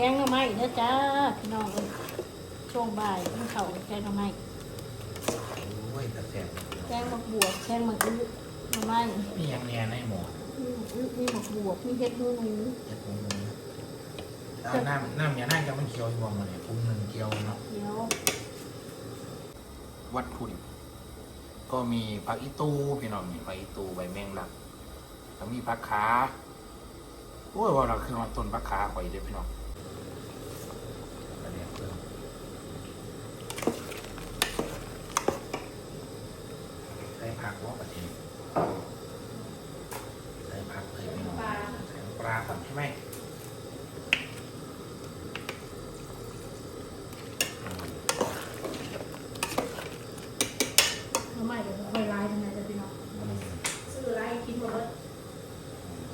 แกงหน่อไม้เด้อจ้าพี่น้องเอ้ยช่วงบ่ายกินข้าวแกงหน่อไม้โอ้ยตะแสบแกงหมกบวบแกงหมกอื้อหน่อไม้นี่ยังแน่ในหมอมีหมกอื้อมีหมกบวบมีเห็ดหูหนูเจ็ดโมงนี้เอาน้ำน้ำอย่านั่งจะมันเคี้ยวอยู่บ่มาเนี่ยปรุงหนึ่งเคี้ยวเนาะเดี๋ยววัตถุดิบก็มีผักอีตูพี่น้องมีผักอีตูใบแมงลักแล้วมีผักขาโอ้ยว่าเราคือมันต้นผักขาข่อยเด้พี่น้องอันนี้เพิ่มใส่ ผักว่าประเทศใส่ผักเลยพี่น้องใส่น้ำปลาก่อนใช่ไหมอืมหน่อไม้เดี๋ยวค่อยไล่ทำไมจะพี่น้องอืมซื้อไล่กินหมดเลย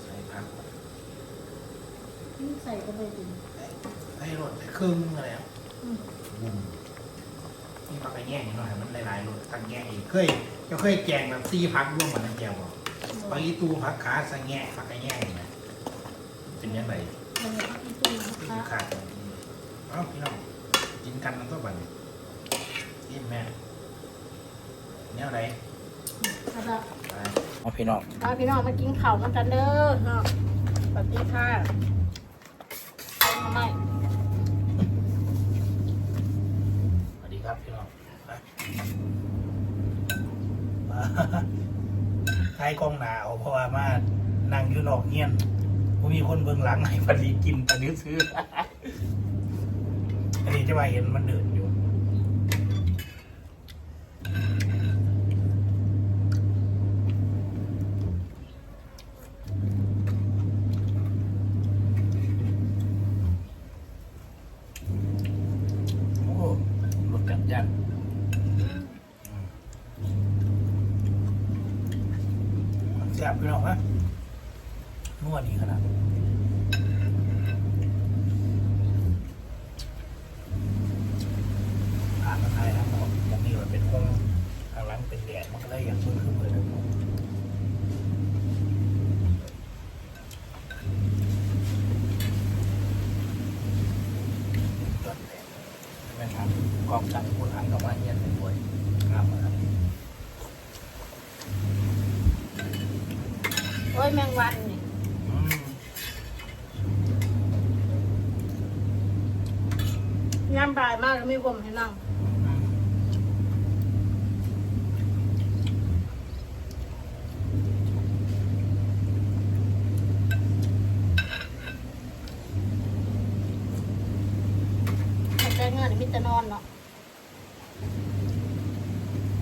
ใส่ผักใส่ก็ไปถึงใส่รสใส่ครึ่งอะไรอะอืม บุ้มนี่ผักกระแยงหน่อยมันหลายๆรสตังแยงอีกเคย จะเคยแกงแบบซีผักร่วมกันนะแกงบอกผักอีตูผักขาสังแงะผักกระแยงนี่นะเป็นยังไงมันจะพักที่ตู้นะที่คะขาดกันเอ้าพี่น้องกินกันมันต้องบันนี่แม่แนวไหนครับไปเอาพี่น้องเอาพี่น้องมากินข้าวกันเด้อเนาะสวัสดีค่ะหน่อไม้สวัสดีครับพี่น้องไป ใช้กล้องหนาวเพราะว่ามานั่งอยู่นอกเงียนผมมีคนเบื้องหลังให้พอดีกินตะนิ้วซื้ออันนี้จะมาเห็นมันเดินอยู่ โอ้รถจัดยันแซ่บ พี่น้องฮะนวดดีขนาดผ่านมาไทยนะผมอย่างนี้มันเป็นห้องทางหลังเป็นแดดมันก็เลยอย่างมือขึ้นเลยนะจอดแม่ครับกองจังคนหันกับว่าเงียบเป็นบวยครับครับ โอ้ยแมงวันนี่อืมย่ำบายมากแล้วมีผมให้นั่งแต่แกงเงินมิตรนอนเนาะ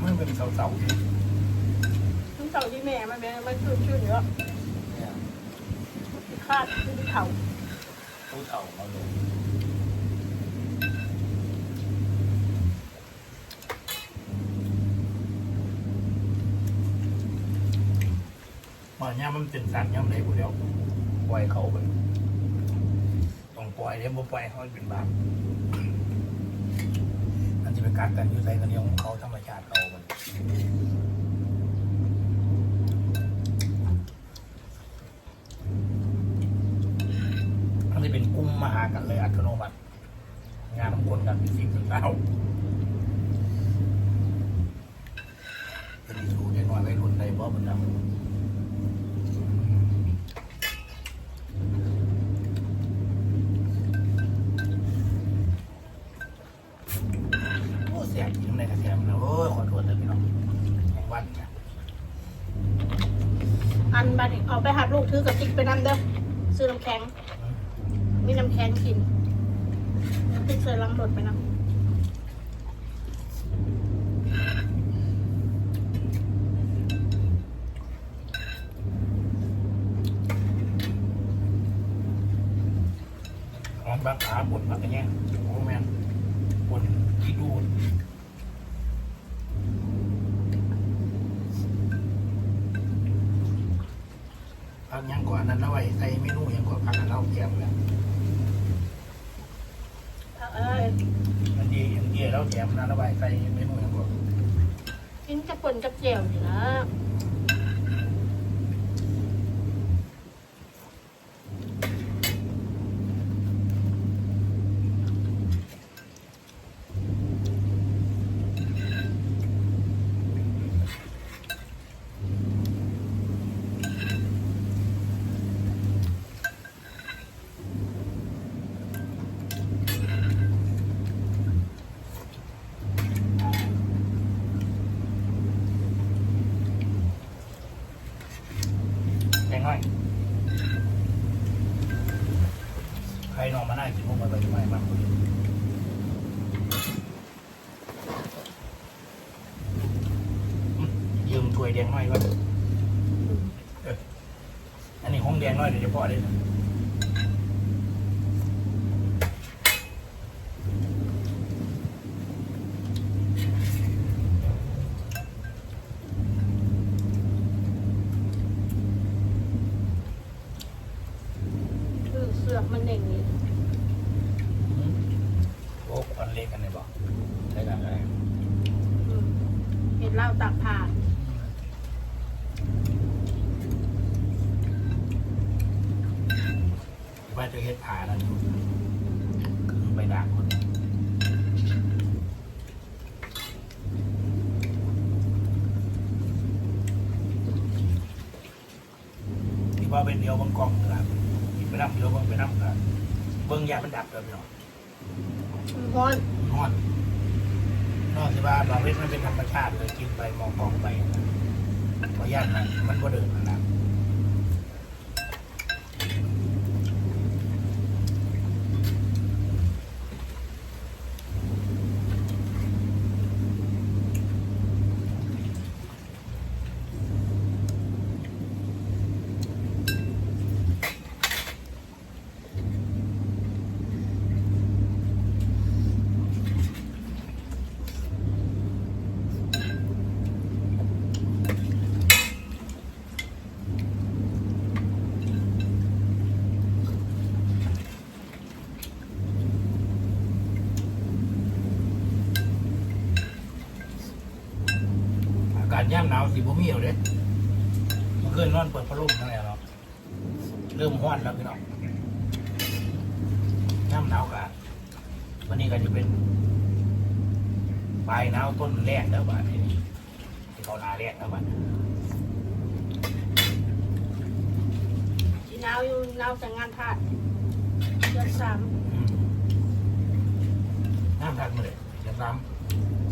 มันเป็นเสาๆ ทั้งเต่าที่แม่มันเป็นมันชุ่นชุ่นๆเยอะ เนี่ย คาดที่เข่าตู้เต่าเอาลงมันย่ามันเป็นสัตว์ย่ำไหนกูเดียวปล่อยเขาไปต้องปล่อยเดี๋ยวบ่ปล่อยเขาเป็นบาปมันจะไปกัดกันอยู่ใส่กันเดียวของเขาธรรมชาติเขามัน อันนี้เป็นกุ้งมาหากันเลยอัตโนมัติ งานของคนกันเป็นสิ่งเป็นราวเป็นสูเด็กน้อย อบนะโอ้เสียจริงในกระเทียมนะโอ้ยขอโทษเลยพี่น้องแหงวันนะอันบัดนี้เอาไปหับลูกถือกระติกไปนั่นเด้อซื้อน้ำแข็ง มีน้ำแข็งกินติดใส่ลังรถไปนะ บักขาบนบักอย่างเงี้ยโอ้แม่นบนที่ดูดพักยังกว่านั้นนะไว้ใส่เมนูยังกว่าพักกันเล่าแก้มเลยเอ้ยอันนี้อันนี้แล้วแถมนั้นเอาไว้ใส่เมนูยังกว่ากินจะป่นกับเจียวนี่นะ รนอนมาได้กินพวกมันไปไม่มากคนยืมถ้วยแดงน้อยก่อนอันนี้ห้องแดงน้อยเดี๋ยเพาะเลยนะ คือเสือกมันเน่งนี่ โอ้อันเล็กกันเลยบอกได้กันอะไร อืมเห็นเหล้าตากผ่าน ว่า จะเฮ็ดผ่าแล้วนี่คือไปด่างคนที่ว่าเป็นเดียวบางกองนะครับกินไปน้ำเดียวบางไปน้ำกันเบิ้งยามันดับเลยพี่น้องร้อนนอนนอนที่ว่าบางเวทมันเป็นธรรมชาติเลยกินไปมองกองไปเพราะญาติมันมันก็เดินนะครับ อากาศย่ำหนาวสิบ่มีเอาเด้เมื่อคืนนอนเปิดพัดลมทั้งนั้นเนาะเริ่มห้อนแล้วพี่น้องย่ำหนาวกะวันนี้ก็จะเป็นปลายหนาวต้นแรกแล้วบ้านนี้ที่เขานาแรกแล้วบ้านสีหนาวอยู่หนาวแต่งงานพลาดเดือนสามอืมน้ำทักมาเลยเดี๋ยวน้ำยัง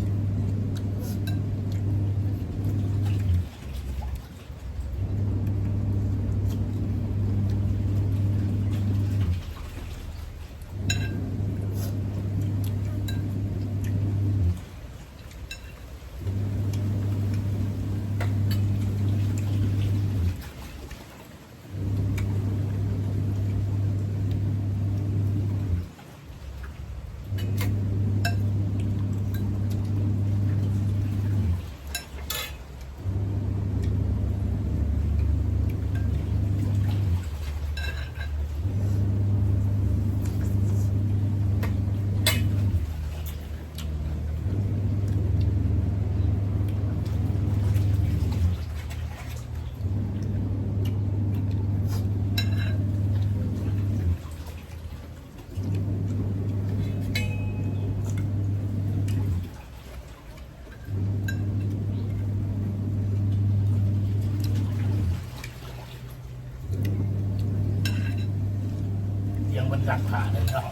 บนสักผ่าเลยเนาะ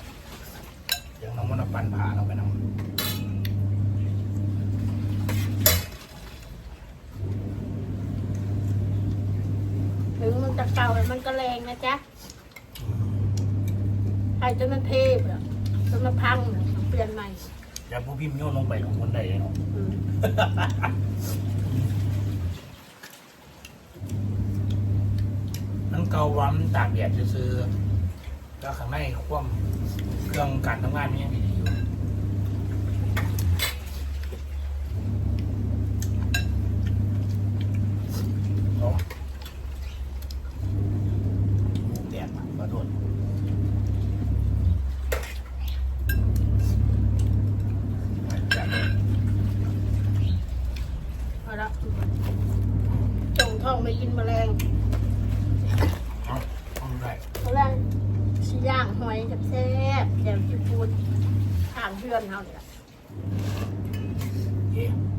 ยังน้องมันเอาปันผ่าเราไปน้องถึงมันจะเก่าแต่มันก็แรงนะจ๊ะไอ้จนมันเทพอะจนมันพังอะต้องเปลี่ยนใหม่อย่าผู้พิมพ์โยนลงไปของคนใดเนาะอืมนั่นเกาวัมนตากแดดซื้อๆ แล้วข้างในควมเครื่องการทำงานมันยังดีอยู่เนาะแดดมาก็โดนจัดเลย เอาละจงท้องไม่กินแมลง เอาเอาได้ แมลงชิย่างหอยแซ่บๆแถมญี่ปุ่น ทางเพื่